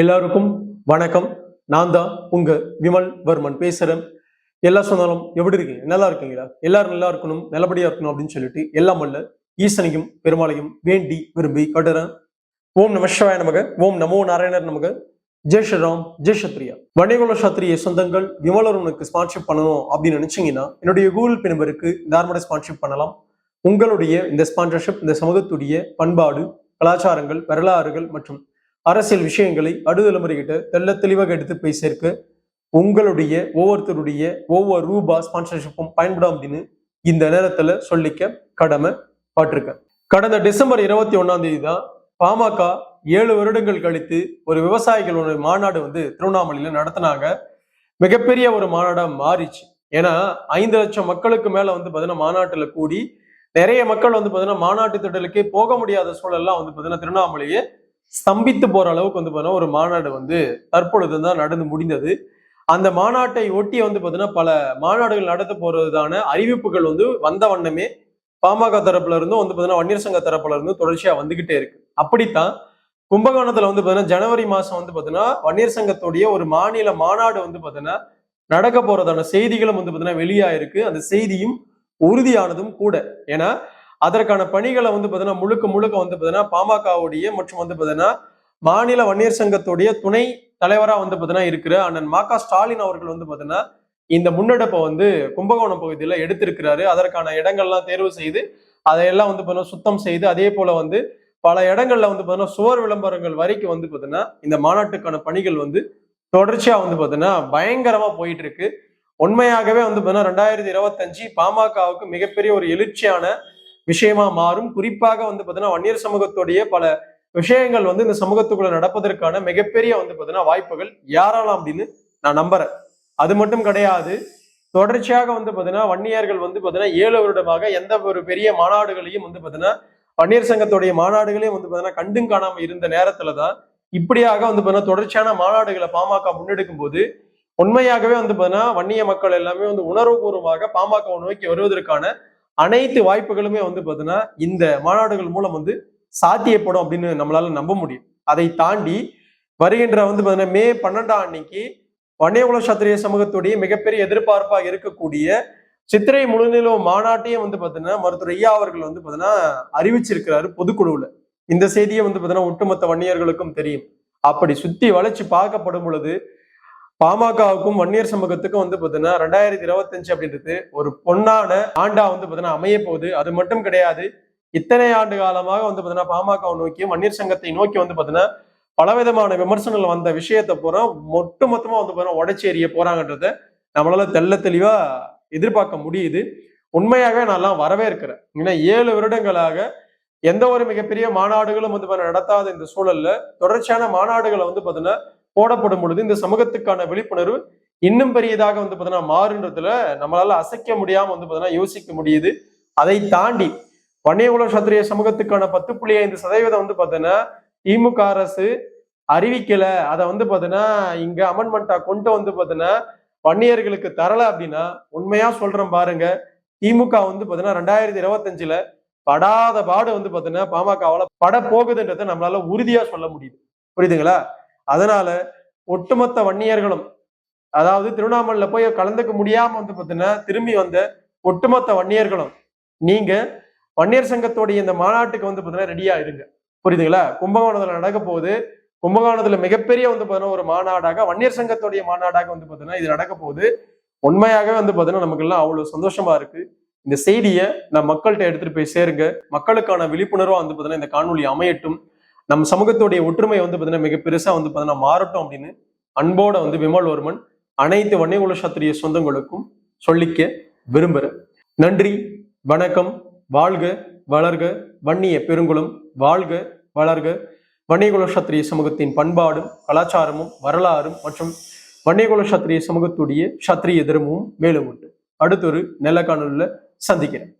எல்லாருக்கும் வணக்கம். நான் தான் உங்க விமல் வர்மன் பேசுறேன். எல்லா சொன்னாலும் எப்படி இருக்கீங்க? நல்லா இருக்கீங்களா? எல்லாரும் நல்லா இருக்கணும் நல்லபடியா இருக்கணும் அப்படின்னு சொல்லிட்டு எல்லாம் வல்ல ஈசனையும் பெருமாளையும் வேண்டி விரும்பி கட்டுறேன். ஓம் நம சிவாய நமக ஓம் நமோ நாராயணர் நமக. ஜெய் ஸ்ரீராம் ஜெய் சத்ரியா. வணிகுல சத்திரிய சொந்தங்கள் விமலருனுக்கு ஸ்பான்ஷிப் பண்ணணும் அப்படின்னு நினைச்சீங்கன்னா என்னுடைய கூகுள் பே நம்பருக்கு தார்மட ஸ்பான்ஷிப் பண்ணலாம். உங்களுடைய இந்த ஸ்பான்சர்ஷிப் இந்த சமூகத்துடைய பண்பாடு கலாச்சாரங்கள் வரலாறுகள் மற்றும் அரசியல் விஷயங்களை அடுதலைமுறைகிட்ட தெள்ள தெளிவாக எடுத்து போய் சேர்க்க உங்களுடைய ஒவ்வொருத்தருடைய ஒவ்வொரு ரூபா ஸ்பான்சர்ஷிப்பும் பயன்படும் அப்படின்னு இந்த நேரத்துல சொல்லிக்க கடமை பட்டிருக்கேன் கடந்த டிசம்பர் இருபத்தி ஒன்னாம் தேதி தான் பாமக ஏழு வருடங்கள் கழித்து ஒரு விவசாயிகளோட மாநாடு வந்து திருவண்ணாமலையில நடத்தினாங்க. மிகப்பெரிய ஒரு மாநாடா மாறிச்சு. ஏன்னா ஐந்து லட்சம் மக்களுக்கு மேல வந்து பாத்தீங்கன்னா மாநாட்டுல கூடி நிறைய மக்கள் வந்து பாத்தீங்கன்னா மாநாட்டு திட்டலுக்கே போக முடியாத சூழல்லாம் வந்து பாத்தீங்கன்னா திருவண்ணாமலையே ஸ்தம்பித்து போற அளவுக்கு வந்து பார்த்தீங்கன்னா ஒரு மாநாடு வந்து தற்பொழுது தான் நடந்து முடிந்தது. அந்த மாநாட்டை ஒட்டி வந்து பார்த்தீங்கன்னா பல மாநாடுகள் நடத்த போறதுதான அறிவிப்புகள் வந்து வந்த வண்ணமே பாமக தரப்புல இருந்தும் வந்து பார்த்தீங்கன்னா வன்னியர் சங்க தரப்புல இருந்தும் தொடர்ச்சியா வந்துகிட்டே இருக்கு. அப்படித்தான் கும்பகோணத்துல வந்து பார்த்தீங்கன்னா ஜனவரி மாசம் வந்து பார்த்தீங்கன்னா வன்னியர் சங்கத்துடைய ஒரு மாநில மாநாடு வந்து பார்த்தீங்கன்னா நடக்க போறதான செய்திகளும் வந்து பார்த்தீங்கன்னா வெளியாயிருக்கு. அந்த செய்தியும் உறுதியானதும் கூட. ஏன்னா அதற்கான பணிகளை வந்து பார்த்தீங்கன்னா முழுக்க முழுக்க வந்து பார்த்தீங்கன்னா பாமகவுடைய மற்றும் வந்து பார்த்தீங்கன்னா மாநில வன்னியர் சங்கத்துடைய துணை தலைவராக வந்து பார்த்தீங்கன்னா இருக்கிற அண்ணன் மா க. ஸ்டாலின் அவர்கள் வந்து பார்த்தீங்கன்னா இந்த முன்னெடுப்பை வந்து கும்பகோணம் பகுதியில் எடுத்திருக்கிறாரு. அதற்கான இடங்கள்லாம் தேர்வு செய்து அதையெல்லாம் வந்து பார்த்தீங்கன்னா சுத்தம் செய்து அதே போல வந்து பல இடங்கள்ல வந்து பார்த்தீங்கன்னா சுவர் விளம்பரங்கள் வரைக்கும் வந்து பார்த்தீங்கன்னா இந்த மாநாட்டுக்கான பணிகள் வந்து தொடர்ச்சியா வந்து பார்த்தீங்கன்னா பயங்கரமா போயிட்டு இருக்கு. உண்மையாகவே வந்து பார்த்தீங்கன்னா ரெண்டாயிரத்தி இருபத்தஞ்சு பாமகவுக்கு மிகப்பெரிய ஒரு எழுச்சியான விஷயமா மாறும். குறிப்பாக வந்து பார்த்தீங்கன்னா வன்னியர் சமூகத்துடைய பல விஷயங்கள் வந்து இந்த சமூகத்துக்குள்ள நடப்பதற்கான மிகப்பெரிய வந்து பார்த்தீங்கன்னா வாய்ப்புகள் யாராலாம் அப்படின்னு நான் நம்புறேன். அது மட்டும் கிடையாது. தொடர்ச்சியாக வந்து பார்த்தீங்கன்னா வன்னியர்கள் வந்து பார்த்தீங்கன்னா ஏழு வருடமாக எந்த ஒரு பெரிய மாநாடுகளையும் வந்து பார்த்தீங்கன்னா வன்னியர் சங்கத்துடைய மாநாடுகளையும் வந்து பார்த்தீங்கன்னா கண்டும் காணாம இருந்த நேரத்துல தான் இப்படியாக வந்து பார்த்தீங்கன்னா தொடர்ச்சியான மாநாடுகளை பாமக முன்னெடுக்கும் போது உண்மையாகவே வந்து பார்த்தீங்கன்னா வன்னிய மக்கள் எல்லாமே வந்து உணர்வுபூர்வமாக பாமக நோக்கி வருவதற்கான அனைத்து வாய்ப்புகளுமே வந்து பார்த்தீங்கன்னா இந்த மாநாடுகள் மூலம் வந்து சாத்தியப்படும் அப்படின்னு நம்மளால நம்ப முடியும். அதை தாண்டி வருகின்ற வந்து பார்த்தீங்கன்னா மே பன்னெண்டாம் அன்னைக்கு வன்னியகுல சத்திரிய சமூகத்துடைய மிகப்பெரிய எதிர்பார்ப்பாக இருக்கக்கூடிய சித்திரை முழுநிலவு மாநாட்டையும் வந்து பார்த்தீங்கன்னா மருத்துவர் ஐயா அவர்கள் வந்து பார்த்தீங்கன்னா அறிவிச்சிருக்கிறாரு பொதுக்குழுவில். இந்த செய்தியை வந்து பார்த்தீங்கன்னா ஒட்டுமொத்த வன்னியர்களுக்கும் தெரியும். அப்படி சுத்தி வளைச்சு பார்க்கப்படும் பொழுது பாமகவுக்கும் வன்னியர் சமூகத்துக்கும் வந்து பாத்தீங்கன்னா ரெண்டாயிரத்தி இருபத்தஞ்சு அப்படின்றது ஒரு பொன்னான ஆண்டா வந்து பாத்தீங்கன்னா அமைய போகுது. அது மட்டும் கிடையாது. இத்தனை ஆண்டு காலமாக வந்து பாத்தீங்கன்னா பாமகவை நோக்கியும் வன்னியர் சங்கத்தை நோக்கி வந்து பாத்தீங்கன்னா பலவிதமான விமர்சனங்கள் வந்த விஷயத்தை பூரா மொட்டு மொத்தமா வந்து பார்த்தீங்கன்னா உடைச்சி எறிய போறாங்கன்றத நம்மளால தெள்ள தெளிவா எதிர்பார்க்க முடியுது. உண்மையாகவே நான்லாம் வரவேற்கிறேன். ஏன்னா ஏழு வருடங்களாக எந்த ஒரு மிகப்பெரிய மாநாடுகளும் வந்து பாத்தீங்கன்னா நடத்தாத இந்த சூழல்ல தொடர்ச்சியான மாநாடுகளை வந்து பாத்தீங்கன்னா போடப்படும் பொழுது இந்த சமூகத்துக்கான விழிப்புணர்வு இன்னும் பெரியதாக வந்து பாத்தீங்கன்னா மாறுன்றதுல நம்மளால அசைக்க முடியாம வந்து பாத்தீங்கன்னா யோசிக்க முடியுது. அதை தாண்டி வன்னியகுல சத்திரிய சமூகத்துக்கான பத்து புள்ளி ஐந்து சதவீதம் வந்து பாத்தீங்கன்னா திமுக அரசு அறிவிக்கல. அதை வந்து பாத்தீங்கன்னா இங்க அமெண்ட்மெண்டா கொண்டு வந்து பாத்தீங்கன்னா வன்னியர்களுக்கு தரல அப்படின்னா உண்மையா சொல்றேன் பாருங்க. திமுக வந்து பாத்தீங்கன்னா ரெண்டாயிரத்தி இருபத்தஞ்சுல படாத பாடு வந்து பாத்தீங்கன்னா பாமகவால பட போகுதுன்றதை நம்மளால உறுதியா சொல்ல முடியுது. புரியுதுங்களா? அதனால ஒட்டுமொத்த வன்னியர்களும் அதாவது திருவண்ணாமலையில போய் கலந்துக்க முடியாம வந்து பார்த்தீங்கன்னா திரும்பி வந்த ஒட்டுமொத்த வன்னியர்களும் நீங்க வன்னியர் சங்கத்தோடைய இந்த மாநாட்டுக்கு வந்து பார்த்தீங்கன்னா ரெடியா இருங்க. புரியுதுங்களா? கும்பகோணத்துல நடக்க போகுது. கும்பகோணத்துல மிகப்பெரிய வந்து பார்த்தீங்கன்னா ஒரு மாநாடாக வன்னியர் சங்கத்துடைய மாநாடாக வந்து பார்த்தீங்கன்னா இது நடக்க போகுது. உண்மையாகவே வந்து பார்த்தீங்கன்னா நமக்கு எல்லாம் அவ்வளவு சந்தோஷமா இருக்கு. இந்த செய்தியை நான் மக்கள்கிட்ட எடுத்துட்டு போய் சேருங்க. மக்களுக்கான விழிப்புணர்வா வந்து பார்த்தீங்கன்னா இந்த காணொலி அமையட்டும். நம்ம சமூகத்துடைய ஒற்றுமை வந்து பார்த்தீங்கன்னா மிக பெருசா வந்து பார்த்தீங்கன்னா மாறட்டும் அப்படின்னு அன்போட வந்து விமல்வர்மன் அனைத்து வன்னியகுல சாத்திரிய சொந்தங்களுக்கும் சொல்லிக்க விரும்புகிறேன் நன்றி வணக்கம் வாழ்க வளர்க வன்னிய பெருங்குளம் வாழ்க வளர்க. வன்னியகுல சத்திரிய சமூகத்தின் பண்பாடும் கலாச்சாரமும் வரலாறும் மற்றும் வன்னியகுல சத்திரிய சமூகத்துடைய சத்திரிய தர்மமும் மேலும் உண்டு. அடுத்தொரு நல்ல காணொலியில் சந்திக்கிறேன்.